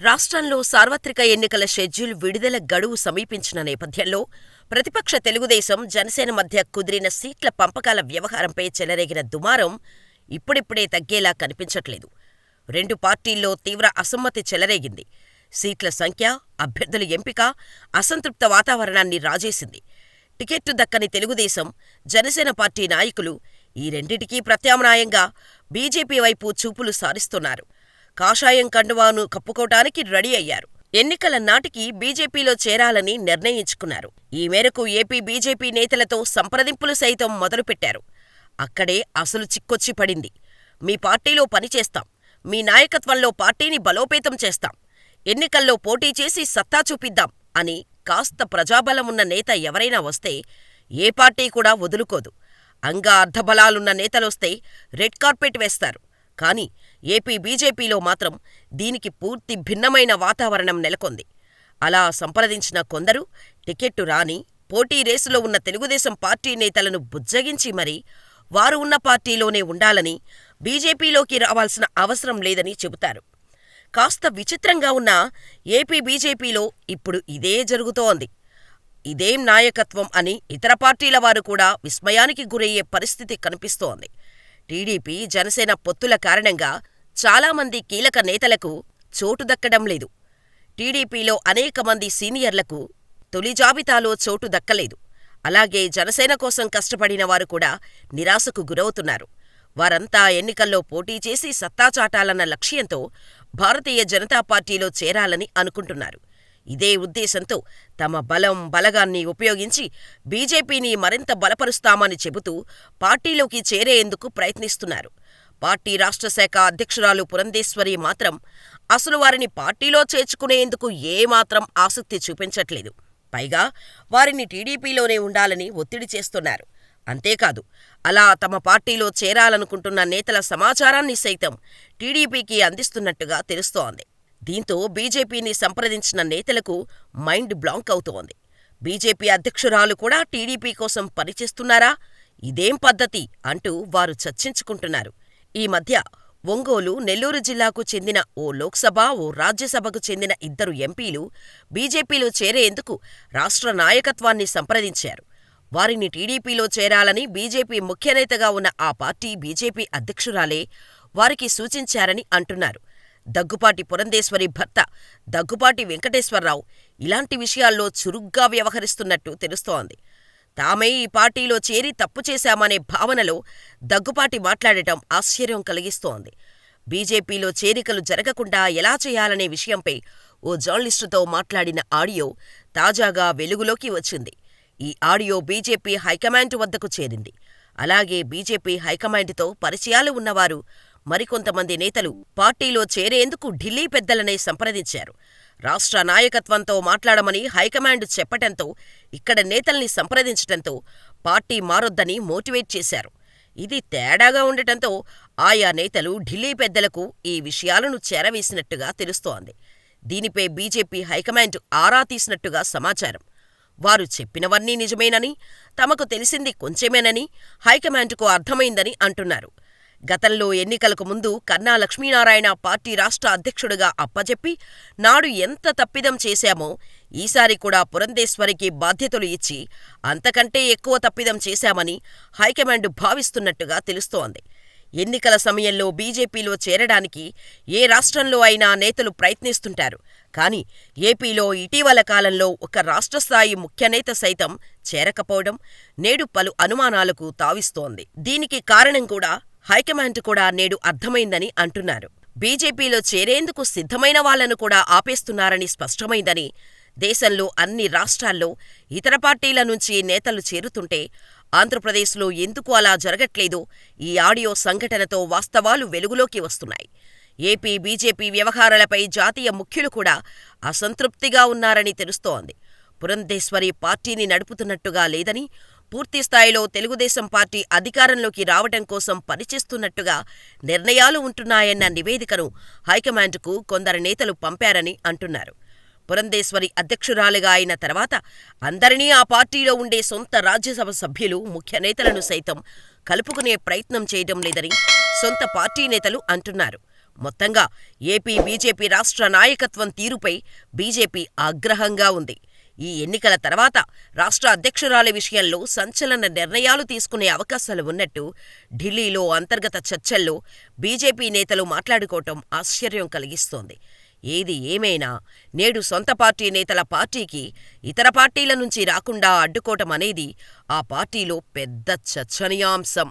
రాష్ట్రంలో సార్వత్రిక ఎన్నికల షెడ్యూల్ విడుదల గడువు సమీపించిన నేపథ్యంలో ప్రతిపక్ష తెలుగుదేశం, జనసేన మధ్య కుదిరిన సీట్ల పంపకాల వ్యవహారంపై చెలరేగిన దుమారం ఇప్పుడిప్పుడే తగ్గేలా కనిపించట్లేదు. రెండు పార్టీల్లో తీవ్ర అసమ్మతి చెలరేగింది. సీట్ల సంఖ్య, అభ్యర్థుల ఎంపిక అసంతృప్త వాతావరణాన్ని రాజేసింది. టికెట్టు దక్కని తెలుగుదేశం, జనసేన పార్టీ నాయకులు ఈ రెండిటికీ ప్రత్యామ్నాయంగా బీజేపీ వైపు చూపులు సారిస్తున్నారు. కాషాయం కండువాను కప్పుకోటానికి రెడీ అయ్యారు. ఎన్నికల నాటికి బీజేపీలో చేరాలని నిర్ణయించుకున్నారు. ఈ మేరకు ఏపీ బీజేపీ నేతలతో సంప్రదింపులు సైతం మొదలుపెట్టారు. అక్కడే అసలు చిక్కొచ్చి పడింది. మీ పార్టీలో పనిచేస్తాం. మీ నాయకత్వంలో పార్టీని బలోపేతం చేస్తాం. ఎన్నికల్లో పోటీ చేసి సత్తా చూపిద్దాం అని కాస్త ప్రజాబలం ఉన్న నేత ఎవరైనా వస్తే ఏ పార్టీ కూడా వదులుకోదు. అంగా అర్ధబలాలున్న నేతలొస్తే రెడ్ కార్పెట్ వేస్తారు. కానీ ఏపీ బీజేపీలో మాత్రం దీనికి పూర్తి భిన్నమైన వాతావరణం నెలకొంది. అలా సంప్రదించిన కొందరు టికెట్టు రాని, పోటీ రేసులో ఉన్న తెలుగుదేశం పార్టీ నేతలను బుజ్జగించి మరీ వారు ఉన్న పార్టీలోనే ఉండాలని, బీజేపీలోకి రావాల్సిన అవసరం లేదని చెబుతారు. కాస్త విచిత్రంగా ఉన్నా ఏపీ బీజేపీలో ఇప్పుడు ఇదే జరుగుతోంది. ఇదేం నాయకత్వం అని ఇతర పార్టీల వారు కూడా విస్మయానికి గురయ్యే పరిస్థితి కనిపిస్తోంది. టీడీపీ, జనసేన పొత్తుల కారణంగా చాలామంది కీలక నేతలకు చోటు దక్కడం లేదు. టీడీపీలో అనేక మంది సీనియర్లకు తొలి జాబితాలో చోటు దక్కలేదు. అలాగే జనసేన కోసం కష్టపడిన వారు కూడా నిరాశకు గురవుతున్నారు. వారంతా ఎన్నికల్లో పోటీ చేసి సత్తా చాటాలన్న లక్ష్యంతో భారతీయ జనతా పార్టీలో చేరాలని అనుకుంటున్నారు. ఇదే ఉద్దేశంతో తమ బలం, బలగాన్ని ఉపయోగించి బీజేపీని మరింత బలపరుస్తామని చెబుతూ పార్టీలోకి చేరేందుకు ప్రయత్నిస్తున్నారు. పార్టీ రాష్ట్ర శాఖ అధ్యక్షురాలు పురంధేశ్వరి మాత్రం అసలు వారిని పార్టీలో చేర్చుకునేందుకు ఏమాత్రం ఆసక్తి చూపించట్లేదు. పైగా వారిని టీడీపీలోనే ఉండాలని ఒత్తిడి చేస్తున్నారు. అంతేకాదు అలా తమ పార్టీలో చేరాలనుకుంటున్న నేతల సమాచారాన్ని సైతం టీడీపీకి అందిస్తున్నట్టుగా తెలుస్తోంది. దీంతో బీజేపీని సంప్రదించిన నేతలకు మైండ్ బ్లాంక్ అవుతోంది. బీజేపీ అధ్యక్షురాలు కూడా టీడీపీ కోసం పనిచేస్తున్నారా? ఇదేం పద్ధతి అంటూ వారు చర్చించుకుంటున్నారు. ఈ మధ్య ఒంగోలు, నెల్లూరు జిల్లాకు చెందిన ఓ లోక్సభ, ఓ రాజ్యసభకు చెందిన ఇద్దరు ఎంపీలు బీజేపీలో చేరేందుకు రాష్ట్ర నాయకత్వాన్ని సంప్రదించారు. వారిని టీడీపీలో చేరాలని బీజేపీ ముఖ్యనేతగా ఉన్న ఆ పార్టీ బీజేపీ అధ్యక్షురాలే వారికి సూచించారని అంటున్నారు. దగ్గుపాటి పురంధేశ్వరి భర్త దగ్గుపాటి వెంకటేశ్వరరావు ఇలాంటి విషయాల్లో చురుగ్గా వ్యవహరిస్తున్నట్టు తెలుస్తోంది. తామే ఈ పార్టీలో చేరి తప్పు చేశామనే భావనలో దగ్గుపాటి మాట్లాడటం ఆశ్చర్యం కలిగిస్తోంది. బీజేపీలో చేరికలు జరగకుండా ఎలా చేయాలనే విషయంపై ఓ జర్నలిస్టుతో మాట్లాడిన ఆడియో తాజాగా వెలుగులోకి వచ్చింది. ఈ ఆడియో బీజేపీ హైకమాండ్ వద్దకు చేరింది. అలాగే బీజేపీ హైకమాండ్తో పరిచయాలు ఉన్నవారు మరికొంతమంది నేతలు పార్టీలో చేరేందుకు ఢిల్లీ పెద్దలనే సంప్రదించారు. రాష్ట్ర నాయకత్వంతో మాట్లాడమని హైకమాండ్ చెప్పటంతో ఇక్కడ నేతల్ని సంప్రదించటంతో పార్టీ మారొద్దని మోటివేట్ చేశారు. ఇది తేడాగా ఉండటంతో ఆయా నేతలు ఢిల్లీ పెద్దలకు ఈ విషయాలను చేరవేసినట్టుగా తెలుస్తోంది. దీనిపై బీజేపీ హైకమాండ్ ఆరా తీసినట్టుగా సమాచారం. వారు చెప్పినవన్నీ నిజమేనని, తమకు తెలిసింది కొంచెమేనని హైకమాండ్కు అర్థమైందని అంటున్నారు. గతంలో ఎన్నికలకు ముందు కన్నా లక్ష్మీనారాయణ పార్టీ రాష్ట్ర అధ్యక్షుడిగా అప్పజెప్పి నాడు ఎంత తప్పిదం చేశామో ఈసారి కూడా పురంధేశ్వరికి బాధ్యతలు ఇచ్చి అంతకంటే ఎక్కువ తప్పిదం చేశామని హైకమాండ్ భావిస్తున్నట్టుగా తెలుస్తోంది. ఎన్నికల సమయంలో బీజేపీలో చేరడానికి ఏ రాష్ట్రంలో అయినా నేతలు ప్రయత్నిస్తుంటారు. కానీ ఏపీలో ఇటీవల కాలంలో ఒక రాష్ట్రస్థాయి ముఖ్యనేత సైతం చేరకపోవడం నేడు పలు అనుమానాలకు తావిస్తోంది. దీనికి కారణం కూడా హైకమాండ్ కూడా నేడు అర్థమైందని అంటున్నారు. బీజేపీలో చేరేందుకు సిద్ధమైన వాళ్ళను కూడా ఆపేస్తున్నారని స్పష్టమైందని, దేశంలో అన్ని రాష్ట్రాల్లో ఇతర పార్టీల నుంచి నేతలు చేరుతుంటే ఆంధ్రప్రదేశ్లో ఎందుకు అలా జరగట్లేదో ఈ ఆడియో సంఘటనతో వాస్తవాలు వెలుగులోకి వస్తున్నాయి. ఏపీ బీజేపీ వ్యవహారాలపై జాతీయ ముఖ్యులు కూడా అసంతృప్తిగా ఉన్నారని తెలుస్తోంది. పురంధేశ్వరి పార్టీని నడుపుతున్నట్టుగా లేదని, పూర్తిస్థాయిలో తెలుగుదేశం పార్టీ అధికారంలోకి రావటం కోసం పనిచేస్తున్నట్టుగా నిర్ణయాలు ఉంటున్నాయన్న నివేదికను హైకమాండ్కు కొందరు నేతలు పంపారని అంటున్నారు. పురంధేశ్వరి అధ్యక్షురాలిగా అయిన తర్వాత అందరినీ ఆ పార్టీలో ఉండే సొంత రాజ్యసభ సభ్యులు, ముఖ్య నేతలను సైతం కలుపుకునే ప్రయత్నం చేయడం లేదని సొంత పార్టీ నేతలు అంటున్నారు. మొత్తంగా ఏపీ బీజేపీ రాష్ట్ర నాయకత్వం తీరుపై బీజేపీ ఆగ్రహంగా ఉంది. ఈ ఎన్నికల తర్వాత రాష్ట్ర అధ్యక్షురాలి విషయంలో సంచలన నిర్ణయాలు తీసుకునే అవకాశాలు ఉన్నట్టు ఢిల్లీలో అంతర్గత చర్చల్లో బీజేపీ నేతలు మాట్లాడుకోవటం ఆశ్చర్యం కలిగిస్తోంది. ఏది ఏమైనా నేడు సొంత పార్టీ నేతల పార్టీకి ఇతర పార్టీల నుంచి రాకుండా అడ్డుకోవటం అనేది ఆ పార్టీలో పెద్ద చర్చనీయాంశం.